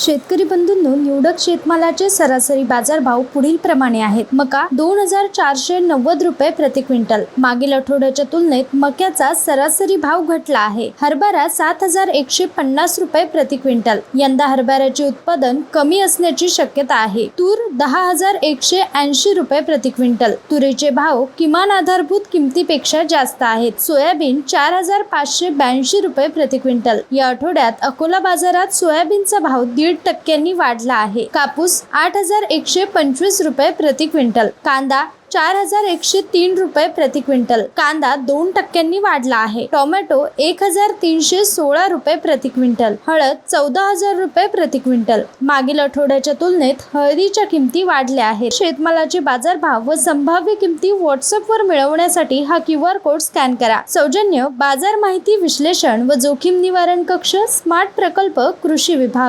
शेतकरी बंधूंनो निवडक शेतमालाचे सरासरी बाजारभाव पुढील प्रमाणे आहेत. मका दोन हजार चारशे नव्वद रुपये प्रति क्विंटल. मागील आठवड्याच्या तुलनेत मक्याचा सरासरी भाव घटला आहे. हरभरा सात हजार एकशे पन्नास रुपये प्रति क्विंटल. यंदा हरभऱ्याचे उत्पादन कमी असण्याची शक्यता आहे. तूर दहा हजार एकशे ऐंशी रुपये प्रति क्विंटल. तुरीचे भाव किमान आधारभूत किमतीपेक्षा जास्त आहेत. सोयाबीन चार हजार पाचशे ब्याऐंशी रुपये प्रति क्विंटल. या आठवड्यात अकोला बाजारात सोयाबीनचा भाव दीड टक्क्यांनी वाढला आहे. कापूस आठ हजार एकशे पंचवीस रुपये प्रति क्विंटल. कांदा चार हजार एकशे तीन रुपये प्रति क्विंटल. कांदा दोन टक्क्यांनी वाढला आहे. टोमॅटो एक हजार तीनशे सोळा रुपये प्रति क्विंटल. हळद चौदा हजार रुपये प्रति क्विंटल. मागील आठवड्याच्या तुलनेत हळदीच्या किमती वाढल्या आहेत. शेतमालाचे बाजारभाव व संभाव्य किमती व्हॉट्सअपवर मिळवण्यासाठी हा क्यू आर कोड स्कॅन करा. सौजन्य बाजार माहिती विश्लेषण व जोखीम निवारण कक्ष स्मार्ट प्रकल्प कृषी विभाग.